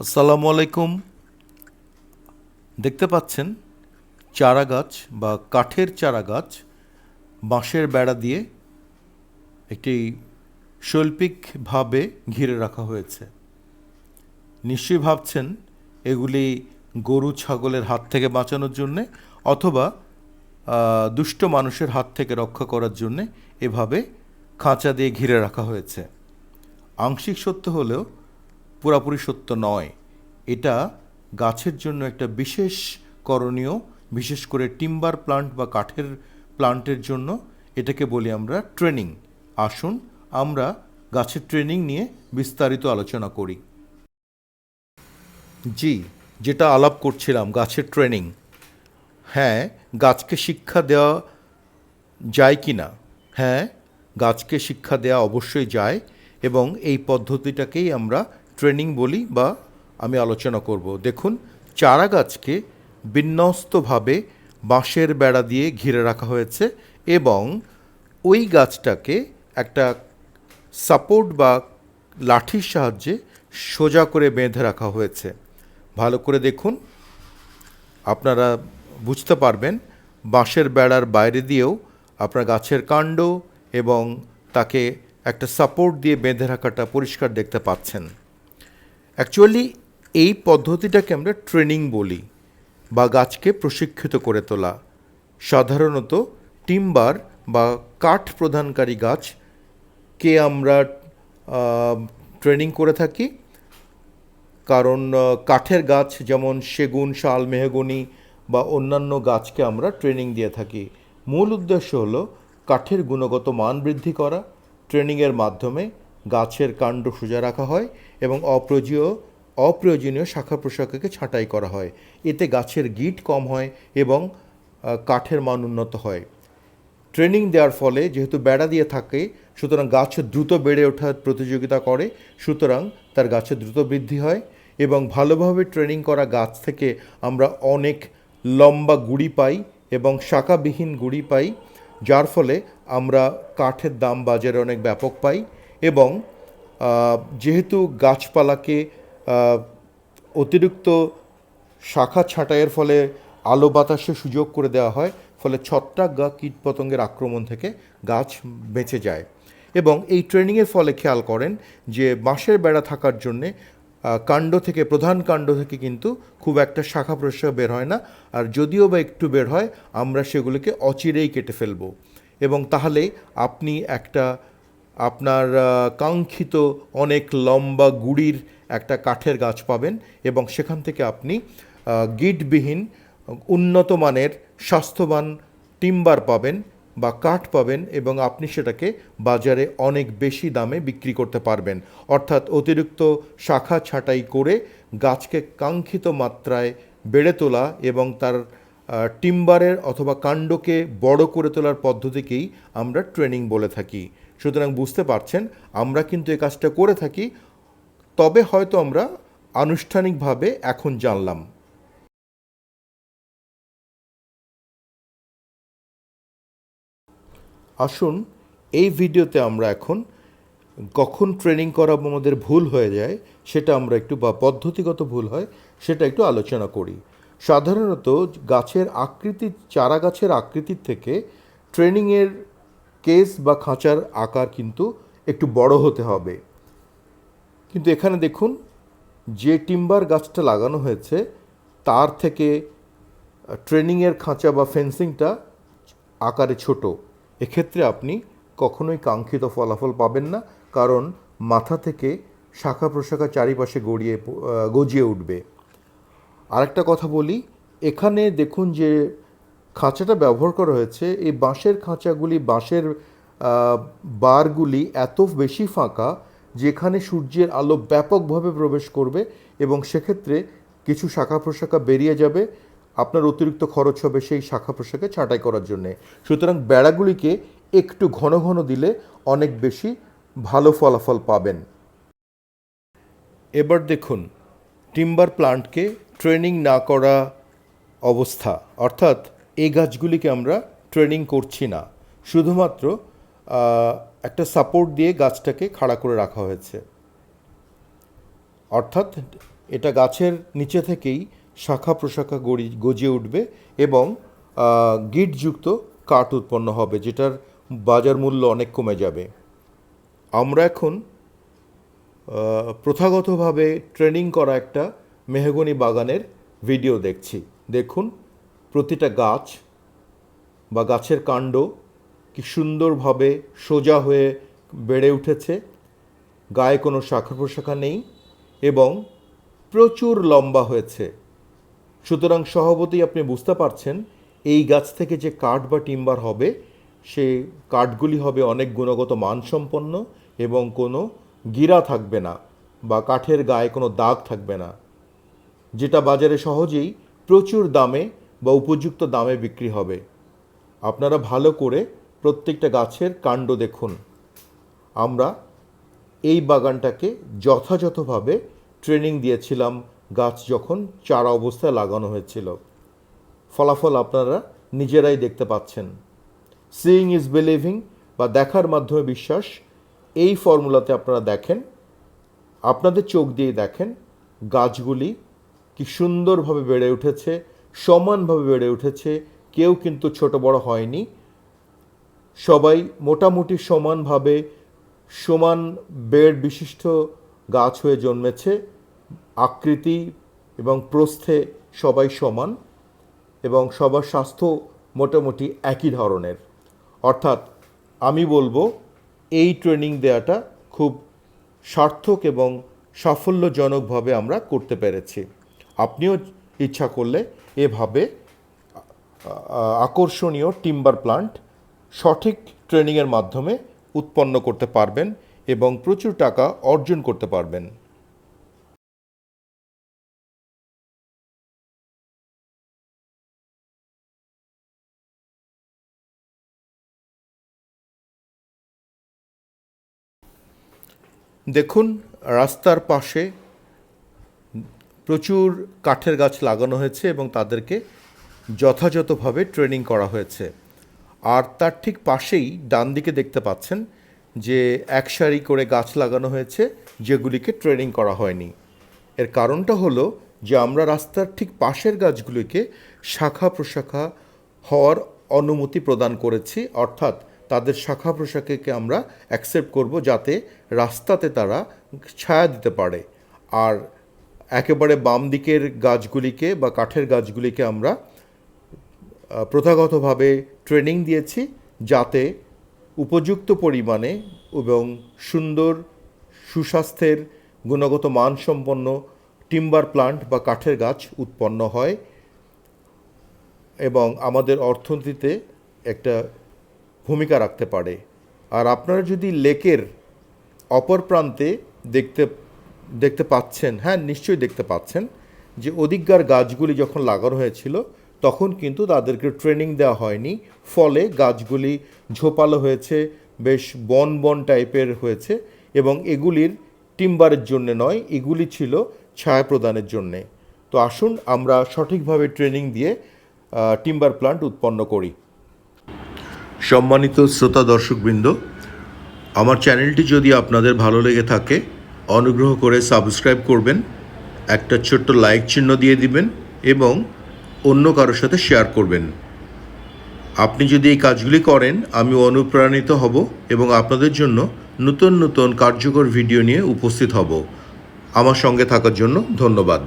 আসসালামু আলাইকুম। দেখতে পাচ্ছেন চারা গাছ বা কাঠের চারা গাছ বাঁশের বেড়া দিয়ে একটি শৈল্পিকভাবে ঘিরে রাখা হয়েছে। নিশ্চয়ই ভাবছেন এগুলি গরু ছাগলের হাত থেকে বাঁচানোর জন্যে অথবা দুষ্ট মানুষের হাত থেকে রক্ষা করার জন্যে এভাবে খাঁচা দিয়ে ঘিরে রাখা হয়েছে। আংশিক সত্য হলেও পুরাপুরি সত্য নয়। এটা গাছের জন্য একটা বিশেষ করণীয়, বিশেষ করে টিম্বার প্লান্ট বা কাঠের প্লান্টের জন্য। এটাকে বলি আমরা ট্রেনিং। আসুন, আমরা গাছের ট্রেনিং নিয়ে বিস্তারিত আলোচনা করি। জি, যেটা আলাপ করছিলাম, গাছের ট্রেনিং। হ্যাঁ গাছকে শিক্ষা দেওয়া যায় কি না? হ্যাঁ গাছকে শিক্ষা দেওয়া অবশ্যই যায় এবং এই পদ্ধতিটাকেই আমরা ট্রেনিং বলি বা আমি আলোচনা করব। দেখুন, চারা গাছকে বিন্যস্তভাবে বাঁশের বেড়া দিয়ে ঘিরে রাখা হয়েছে এবং ওই গাছটাকে একটা সাপোর্ট বা লাঠির সাহায্যে সোজা করে বেঁধে রাখা হয়েছে। ভালো করে দেখুন, আপনারা বুঝতে পারবেন, বাঁশের বেড়ার বাইরে দিয়েও আপনার গাছের কাণ্ড এবং তাকে একটা সাপোর্ট দিয়ে বেঁধে রাখাটা পরিষ্কার দেখতে পাচ্ছেন। অ্যাকচুয়ালি এই পদ্ধতিটাকে আমরা ট্রেনিং বলি বা গাছকে প্রশিক্ষিত করে তোলা। সাধারণত টিম্বার বা কাঠ প্রদানকারী গাছকে আমরা ট্রেনিং করে থাকি। কারণ কাঠের গাছ যেমন সেগুন, শাল, মেহগনি বা অন্যান্য গাছকে আমরা ট্রেনিং দিয়ে থাকি। মূল উদ্দেশ্য হলো কাঠের গুণগত মান বৃদ্ধি করা। ট্রেনিংয়ের মাধ্যমে গাছের কাণ্ড সোজা রাখা হয় এবং অপ্রয়োজনীয় অপ্রয়োজনীয় শাখা প্রশাখাকে ছাঁটাই করা হয়। এতে গাছের গিট কম হয় এবং কাঠের মান উন্নত হয়। ট্রেনিং দেওয়ার ফলে যেহেতু বেড়া দিয়ে থাকে, সুতরাং গাছ দ্রুত বেড়ে ওঠার প্রতিযোগিতা করে, সুতরাং তার গাছের দ্রুত বৃদ্ধি হয় এবং ভালোভাবে ট্রেনিং করা গাছ থেকে আমরা অনেক লম্বা গুড়ি পাই এবং শাখাবিহীন গুড়ি পাই, যার ফলে আমরা কাঠের দাম বাজারে অনেক ব্যাপক পাই এবং যেহেতু গাছপালাকে অতিরিক্ত শাখা ছাঁটাইয়ের ফলে আলো বাতাসে সুযোগ করে দেওয়া হয়, ফলে ছত্রাক গা কীটপতঙ্গের আক্রমণ থেকে গাছ বেঁচে যায়। এবং এই ট্রেনিংয়ের ফলে খেয়াল করেন যে বাঁশের বেড়া থাকার জন্যে কাণ্ড থেকে, প্রধান কাণ্ড থেকে কিন্তু খুব একটা শাখা প্রশাখা বের হয় না। আর যদিও বা একটু বের হয়, আমরা সেগুলোকে অচিরেই কেটে ফেলব। এবং তাহলে আপনি একটা আপনার কাঙ্ক্ষিত অনেক লম্বা গুড়ির একটা কাঠের গাছ পাবেন এবং সেখান থেকে আপনি গিটবিহীন উন্নত মানের স্বাস্থ্যবান টিম্বার পাবেন বা কাঠ পাবেন এবং আপনি সেটাকে বাজারে অনেক বেশি দামে বিক্রি করতে পারবেন। অর্থাৎ অতিরিক্ত শাখা ছাঁটাই করে গাছকে কাঙ্ক্ষিত মাত্রায় বেড়ে তোলা এবং তার টিম্বারের অথবা কাণ্ডকে বড় করে তোলার পদ্ধতিকেই আমরা ট্রেনিং বলে থাকি। সুতরাং বুঝতে পারছেন, আমরা কিন্তু এই কাজটা করে থাকি, তবে হয়তো আমরা আনুষ্ঠানিকভাবে এখন জানলাম। আসুন, এই ভিডিওতে আমরা এখন কখন ট্রেনিং করা আমাদের ভুল হয়ে যায়, সেটা আমরা একটু বা পদ্ধতিগত ভুল হয়, সেটা একটু আলোচনা করি। সাধারণত গাছের আকৃতি চারা গাছের আকৃতির থেকে ট্রেনিংয়ের কেস বা খাঁচার আকার কিন্তু একটু বড় হতে হবে। কিন্তু এখানে দেখুন, যে টিম্বার গাছটা লাগানো হয়েছে, তার থেকে ট্রেনিংয়ের খাঁচা বা ফেন্সিংটা আকারে ছোট। এক্ষেত্রে আপনি কখনোই কাঙ্ক্ষিত ফলাফল পাবেন না, কারণ মাথা থেকে শাখা প্রশাখা চারিপাশে গড়িয়ে গজিয়ে উঠবে। আরেকটা কথা বলি, এখানে দেখুন যে খাঁচাটা ব্যবহার করা হয়েছে, এই বাঁশের খাঁচাগুলি, বাঁশের বারগুলি এত বেশি ফাঁকা যেখানে সূর্যের আলো ব্যাপকভাবে প্রবেশ করবে এবং সেক্ষেত্রে কিছু শাখা প্রশাখা বেরিয়ে যাবে, আপনার অতিরিক্ত খরচ হবে সেই শাখা প্রশাখা ছাঁটাই করার জন্যে। সুতরাং বেড়াগুলিকে একটু ঘন ঘন দিলে অনেক বেশি ভালো ফলাফল পাবেন। এবার দেখুন, টিম্বার প্লান্টকে ট্রেনিং না করা অবস্থা। অর্থাৎ এই গাছগুলিকে আমরা ট্রেনিং করছি না। শুধুমাত্র একটা সাপোর্ট দিয়ে গাছটাকে খাড়া করে রাখা হয়েছে। অর্থাৎ এটা গাছের নিচে থেকেই শাখা প্রশাখা গড়ি, গজিয়ে উঠবে এবং গিটযুক্ত কাঠ উৎপন্ন হবে, যেটার বাজার মূল্য অনেক কমে যাবে। আমরা এখন প্রথাগতভাবে ট্রেনিং করা একটা মেহগনি বাগানের ভিডিও দেখছি। দেখুন, প্রতিটা গাছ বা গাছের কাণ্ড কি সুন্দরভাবে সোজা হয়ে বেড়ে উঠেছে। গায়ে কোনো শাখা প্রশাখা নেই এবং প্রচুর লম্বা হয়েছে। সুতরাং স্বভাবতই আপনি বুঝতে পারছেন, এই গাছ থেকে যে কাঠ বা টিম্বার হবে সে কাঠগুলি হবে অনেক গুণগত মানসম্পন্ন এবং কোনো গিরা থাকবে না বা কাঠের গায়ে কোনো দাগ থাকবে না। যেটা বাজারে সহজেই প্রচুর দামে বা উপযুক্ত দামে বিক্রি হবে। আপনারা ভালো করে প্রত্যেকটা গাছের কাণ্ড দেখুন। আমরা এই বাগানটাকে যথাযথভাবে ট্রেনিং দিয়েছিলাম গাছ যখন চারা অবস্থায় লাগানো হয়েছিল। ফলাফল আপনারা নিজেরাই দেখতে পাচ্ছেন। সিইং ইজ বিলিভিং বা দেখার মাধ্যমে বিশ্বাস, এই ফর্মুলাতে আপনারা দেখেন। আপনাদের চোখ দিয়ে দেখেন গাছগুলি কি সুন্দরভাবে বেড়ে উঠেছে, সমানভাবে বেড়ে উঠেছে, কেউ কিন্তু ছোট বড় হয়নি। সবাই মোটামুটি সমানভাবে সমান বেড় বিশিষ্ট গাছ হয়ে জন্মেছে, আকৃতি এবং প্রস্থে সবাই সমান এবং সবার স্বাস্থ্য মোটামুটি একই ধরনের। অর্থাৎ আমি বলব, এই ট্রেনিং দেওয়াটা খুব সার্থক এবং সাফল্যজনকভাবে আমরা করতে পেরেছি। আপনিও ইচ্ছা করলে এভাবে আকর্ষণীয় টিম্বার প্লান্ট সঠিক ট্রেনিংয়ের মাধ্যমে উৎপন্ন করতে পারবেন এবং প্রচুর টাকা অর্জন করতে পারবেন। দেখুন, রাস্তার পাশে প্রচুর কাঠের গাছ লাগানো হয়েছে এবং তাদেরকে যথাযথভাবে ট্রেনিং করা হয়েছে। আর তার ঠিক পাশেই ডান দিকে দেখতে পাচ্ছেন যে এক সারি করে গাছ লাগানো হয়েছে যেগুলিকে ট্রেনিং করা হয়নি। এর কারণটা হলো যে আমরা রাস্তার ঠিক পাশের গাছগুলিকে শাখা প্রশাখা হওয়ার অনুমতি প্রদান করেছি, অর্থাৎ তাদের শাখা প্রশাখাকে আমরা অ্যাকসেপ্ট করব যাতে রাস্তাতে তারা ছায়া দিতে পারে। আর একেবারে বাম দিকের গাছগুলিকে বা কাঠের গাছগুলিকে আমরা প্রথাগতভাবে ট্রেনিং দিয়েছি যাতে উপযুক্ত পরিমাণে এবং সুন্দর, সুস্বাস্থ্যের গুণগত মানসম্পন্ন টিম্বার প্লান্ট বা কাঠের গাছ উৎপন্ন হয় এবং আমাদের অর্থনীতিতে একটা ভূমিকা রাখতে পারে। আর আপনারা যদি লেকের অপর প্রান্তে দেখতে দেখতে পাচ্ছেন হ্যাঁ নিশ্চয়ই দেখতে পাচ্ছেন যে অধিকগার গাছগুলি যখন লাগানো হয়েছিল, তখন কিন্তু তাদেরকে ট্রেনিং দেওয়া হয়নি। ফলে গাছগুলি ঝোপালো হয়েছে, বেশ বন বন টাইপের হয়েছে এবং এগুলির টিম্বারের জন্য নয়, এগুলি ছিল ছায়া প্রদানের জন্যে। তো আসুন আমরা সঠিকভাবে ট্রেনিং দিয়ে টিম্বার প্লান্ট উৎপন্ন করি। সম্মানিত শ্রোতা দর্শকবৃন্দ, আমার চ্যানেলটি যদি আপনাদের ভালো লেগে থাকে অনুগ্রহ করে সাবস্ক্রাইব করবেন, একটা ছোট্ট লাইক চিহ্ন দিয়ে দিবেন এবং অন্য কারোর সাথে শেয়ার করবেন। আপনি যদি এই কাজগুলি করেন, আমি অনুপ্রাণিত হব এবং আপনাদের জন্য নতুন নতুন কার্যকর ভিডিও নিয়ে উপস্থিত হব। আমার সঙ্গে থাকার জন্য ধন্যবাদ।